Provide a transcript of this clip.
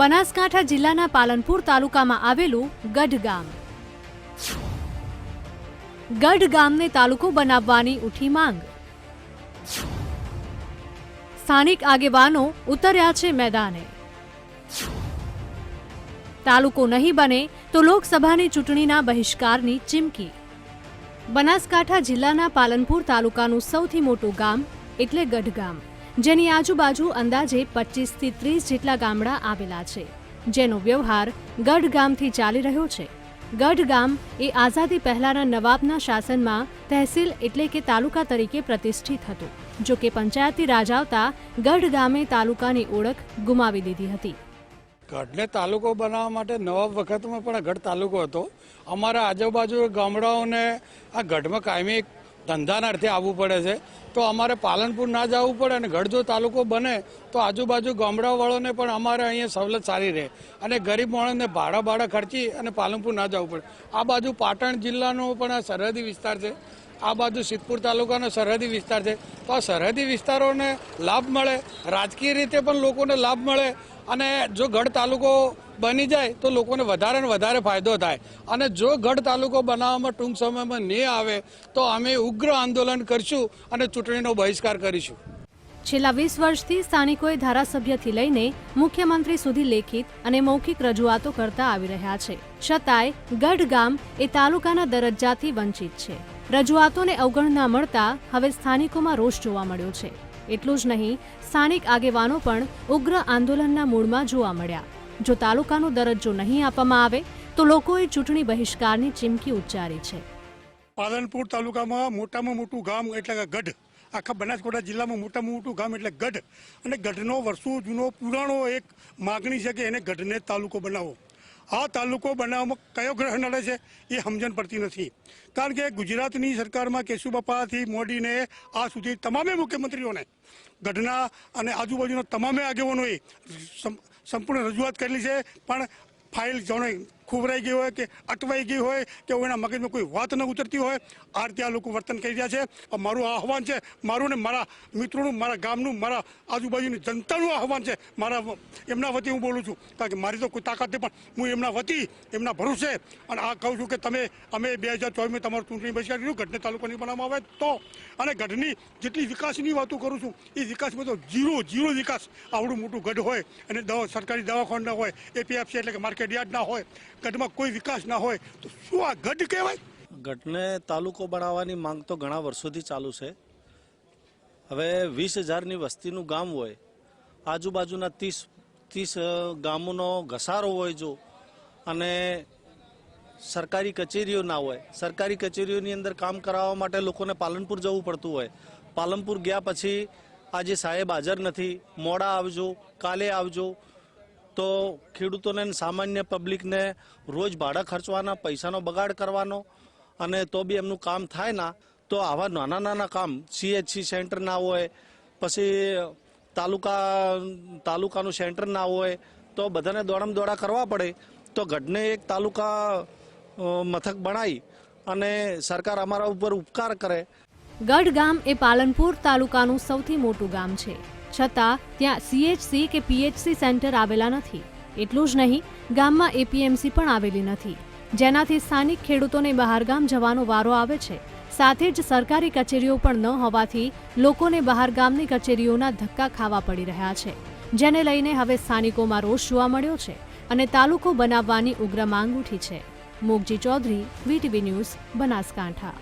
બનાસકાંઠા જિલ્લાના પાલનપુર તાલુકામાં આવેલું ગઢ ગામ ગઢ ગામને તાલુકો બનાવવાની ઉઠી માંગ. સ્થાનિક આગેવાનો ઉતર્યા છે મેદાને. તાલુકો નહીં બને તો લોકસભાની ચૂંટણીના બહિષ્કારની ચીમકી. બનાસકાંઠા જિલ્લાના પાલનપુર તાલુકાનું સૌથી મોટું ગામ એટલે ગઢ ગામ જેની આજુબાજુ અંદાજે પચીસથી ત્રીસ જેટલા ગામડા આવેલા છે. જેનો વ્યવહાર ગઢ ગામથી ચાલી રહ્યો છે. ગઢ ગામ એ આઝાદી પહેલાના નવાબના શાસનમાં તહેસીલ એટલે કે તાલુકા તરીકે પ્રતિષ્ઠિત હતું. જો કે પંચાયતી રાજ આવતા ગઢ ગામે તાલુકાની ઓળખ ગુમાવી દીધી હતી. ગઢને તાલુકો બનાવવા માટે નવાબ વખતમાં પણ ગઢ તાલુકો હતો. અમારા આજુબાજુ ગામડાઓને આ ગઢમાં કાયમી ધંધાના અર્થે આવવું પડે છે. તો અમારે પાલનપુર ના જવું પડે અને ગઢજો તાલુકો બને તો આજુબાજુ ગામડાવાળાને પણ અમારે અહીંયા સવલત સારી રહે. અને ગરીબ માણસને ભાડા ભાડા ખર્ચી અને પાલનપુર ના જવું પડે. આ બાજુ પાટણ જિલ્લાનો પણ આ સરહદી વિસ્તાર છે. આ બાજુ સિદ્ધપુર તાલુકાનો સરહદી વિસ્તાર છે. તો આ સરહદી વિસ્તારોને લાભ મળે, રાજકીય રીતે પણ લોકોને લાભ મળે અને જો ગઢ તાલુકો બની જાય તો લોકોને વધારે ને વધારે ફાયદો થાય. અને જો ગઢ તાલુકો બનાવવામાં ટૂંક સમયમાં નહીં આવે તો અમે ઉગ્ર આંદોલન કરશું અને ચૂંટણીનો બહિષ્કાર કરીશું. છેલ્લા વીસ વર્ષથી સ્થાનિકોએ ધારાસભ્યથી લઈને મુખ્યમંત્રી સુધી લેખિત અને મૌખિક રજૂઆતો કરતા આવી રહ્યા છે. છતાંય ગઢ ગામ એ તાલુકાના દરજ્જાથી વંચિત છે. રજૂઆતોને અવગણના મળતા હવે સ્થાનિકોમાં રોષ જોવા મળ્યો છે. એટલું જ નહીં, સ્થાનિક આગેવાનો પણ ઉગ્ર આંદોલનના મૂળમાં જોવા મળ્યા. જો તાલુકાનો દરજ્જો નહીં આપવામાં આવે, તો લોકોએ ચૂંટણી બહિષ્કારની ચીમકી ઉચ્ચારી છે. પાલનપુર તાલુકામાં મોટામાં મોટું ગામ એટલે કે ગઢ, આખા બનાસકાંઠા જિલ્લામાં મોટામાં મોટું ગામ એટલે ગઢ. અને ગઢનો વર્ષો જૂનો પુરાણો એક માગણી છે કે એને ગઢને તાલુકો બનાવો. આ તાલુકો બનાવવામાં કયો ગ્રહ નડે છે એ સમજણ પડતી નથી. કારણ કે ગુજરાતની સરકારમાં કેશુબાપાથી મોડીને આ સુધી તમામે મુખ્યમંત્રીઓને ગઢના અને આજુબાજુના તમામે આગેવાનોએ સંપૂર્ણ રજૂઆત કરેલી છે, પણ ફાઇલ જાણે ખોવરાઈ ગઈ હોય કે અટવાઈ ગઈ હોય કે એના મગજમાં કોઈ વાત ન ઉતરતી હોય આ રીતે આ લોકો વર્તન કરી રહ્યા છે. મારું આહવાન છે, મારું ને મારા મિત્રોનું, મારા ગામનું, મારા આજુબાજુની જનતાનું આહવાન છે. મારા એમના વતી હું બોલું છું. કારણ કે મારી તો કોઈ તાકાત નહીં, પણ હું એમના વતી, એમના ભરોસે અને આ કહું છું કે તમે, અમે બે હજાર ચોવીસમાં તમારું ચૂંટણી બહિષ્કાર કર્યું, ગઢને તાલુકાની બનાવવામાં આવે તો. અને ગઢની જેટલી વિકાસની વાતો કરું છું, એ વિકાસમાં તો જીરો જીરો વિકાસ. આવડું મોટું ગઢ હોય અને દવા, સરકારી દવાખાના ન હોય એપીએફસી એટલે કે માર્કેટ યાર્ડ ના હોય ગઢમાં કોઈ વિકાસ ના હોય, તો શું આ ગઢ કહેવાય? ગઢને તાલુકો બનાવવાની માંગ તો ઘણા વર્ષોથી ચાલુ છે. હવે વીસ હજારની વસ્તીનું ગામ હોય, આજુબાજુના ત્રીસ ત્રીસ ગામોનો ઘસારો હોય જો, અને સરકારી કચેરીઓ ના હોય, સરકારી કચેરીઓની અંદર કામ કરાવવા માટે લોકોને પાલનપુર જવું પડતું હોય. પાલનપુર ગયા પછી આજે સાહેબ હાજર નથી. મોડા આવજો, કાલે આવજો તો ખેડૂતોને સામાન્ય પબ્લિકને રોજ ભાડા ખર્ચવાના, પૈસાનો બગાડ કરવાનો અને તો બી એમનું કામ થાય ના, તો આવા નાના નાના કામ સીએચસી સેન્ટર ના હોય, પછી તાલુકા, તાલુકાનું સેન્ટર ના હોય, તો બધાને દોડમ દોડા કરવા પડે. તો ગઢને એક તાલુકા મથક બનાવી અને સરકાર અમારા ઉપર ઉપકાર કરે. ગઢ ગામ એ પાલનપુર તાલુકાનું સૌથી મોટું ગામ છે. છતાં, ત્યાં સીએચસી કે પીએચસી સેન્ટર આવેલા નથી. એટલું જ નહીં, ગામમાં એપીએમસી પણ આવેલી નથી. જેનાથી સ્થાનિક ખેડૂતોને બહારગામ જવાનો વારો આવે છે. સાથે જ સરકારી કચેરીઓ પણ ન હોવાથી લોકોને બહારગામની કચેરીઓના ધક્કા ખાવા પડી રહ્યા છે. જેને લઈને હવે સ્થાનિકોમાં રોષ જોવા મળ્યો છે અને તાલુકો બનાવવાની ઉગ્ર માંગ ઉઠી છે. Mogji Chaudhary VTV news, Banaskantha.